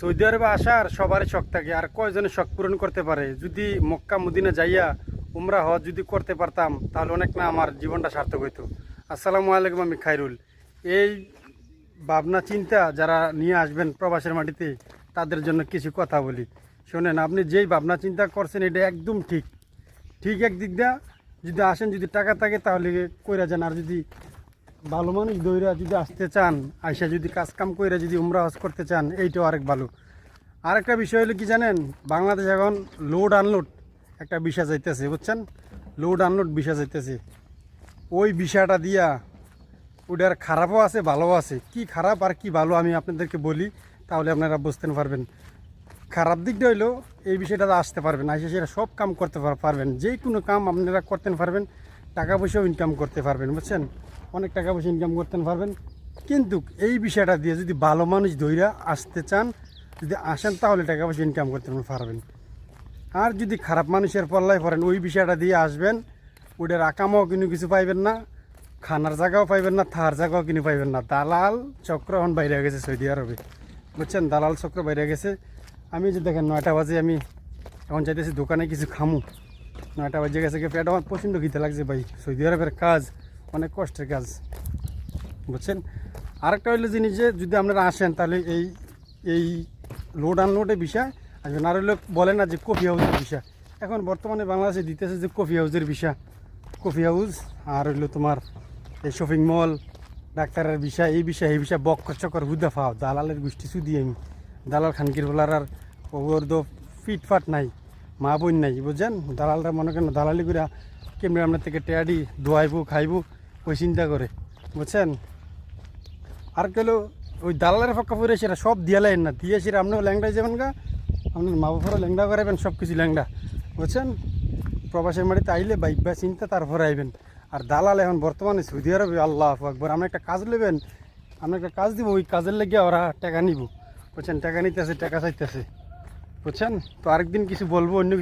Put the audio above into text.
Saudi আরবে আসার সবারই শখ থাকে, আর কয়জনে শখ পূরণ করতে পারে? যদি মক্কা, মদিনা যাইয়া উমরা হজ যদি করতে পারতাম, তাহলে অনেক না আমার জীবনটা সার্থক হইতো। আসসালামু আলাইকুম, আমি খাইরুল। এই ভাবনা, চিন্তা যারা নিয়ে আসবেন প্রবাসের মাটিতে, তাদের জন্য কিছু কথা বলি। শোনেন, আপনি যেই ভাবনা, চিন্তা করছেন, এটা একদম ঠিক। ঠিক একদিক দিয়া যদি আসেন, যদি টাকা থাকে, তাহলে কইরা যান। আর যদি ভালো মানুষ দইরা যদি আসতে চান, আইসা যদি কাজ কাম কইরা যদি উমরা হজ করতে চান, এইটাও আরেক ভালো। আরেকটা বিষয় হলো কি জানেন, বাংলাদেশ এখন লোড আনলোড একটা বিষয় যাইতেছে, বুঝছেন? লোড আনলোড বিষা যাইতেছে। ওই বিষয়টা দিয়া ওটার খারাপও আছে, ভালোও আছে। কি খারাপ আর কি ভালো আমি আপনাদেরকে বলি, তাহলে আপনারা বুঝতে পারবেন। খারাপ দিকটা হইল, এই বিষয়টা আসতে পারবেন আসে সেটা সব কাম করতে পার- পারবেন। যে কোনো কাম আপনারা করতে পারবেন টাকা পয়সাও ইনকাম করতে পারবেন, বুঝছেন? অনেক টাকা পয়সা ইনকাম করতে পারবেন। কিন্তু এই বিষয়টা দিয়ে যদি ভালো মানুষ ধৈরা আসতে চান, যদি আসেন, তাহলে টাকা পয়সা ইনকাম করতে পারবেন আর যদি খারাপ মানুষের পল্লায় পড়েন, ওই বিষয়টা দিয়ে আসবেন ওটার আকামও কিন্তু কিছু পাইবেন না, খানার জায়গাও পাইবেন না, থার জায়গাও কিনে পাইবেন না। দালাল চক্র এখন বাইরে গেছে সৌদি আরবে, বুঝছেন? দালাল চক্র বাইরে গেছে। আমি যে দেখেন নয়টা বাজে, আমি এখন চাইতেছি দোকানে কিছু খামু। নয়টা বাজে গেছে পেট আমার প্রচণ্ড খিদে লাগছে ভাই। সৌদি আরবের কাজ, অনেক কষ্টের কাজ। বুঝছেন? আরেকটা হইল জিনিস যে, যদি আপনারা আসেন, তাহলে এই এই লোড আনলোডের বিষয় আসবেন আর হইল বলে না যে কফি হাউসের বিষয়। এখন বর্তমানে বাংলাদেশে দিতেছে যে কফি হাউসের বিষয়। কফি হাউস আর হইল তোমার এই শপিং মল ডাক্তারের বিষয়, এই বিষয় এই বিষয় বক চক্কর হুদা ফাও। দালালের গোষ্ঠী সুদি আমি। দালাল খানকির বলার আর ওর তো ফিটফাট নাই। মা বোন নাই, বুঝছেন? দালালরা মনে করেন দালালি করে কেমনি আপনার থেকে টেয়াডি ধোয়াইবো, খাইবো, ওই চিন্তা করে, বুঝছেন? আর কেলো ওই দালালের পক্ষ পরে সেটা সব দিয়ালেন না, দিয়ে সেটা আপনিও ল্যাংড়ায় যাবেন গা, আপনার মা বাবারও ল্যাংড়া করাবেন সব কিছু ল্যাংড়া, বুঝছেন? প্রবাসের মাটিতে আইলে বাইক বা চিন্তা, তারপরে আইবেন। আর দালাল এখন বর্তমানে সৌদি আরবে, আল্লাহ আকবর, আপনি একটা কাজ নেবেন, আপনি একটা কাজ দিব, ওই কাজের লেগে ওরা টাকা নিব, বুঝছেন? টাকা নিতেছে, টাকা চাইতেছে। বুঝছেন? তো আরেকদিন কিছু বলব অন্য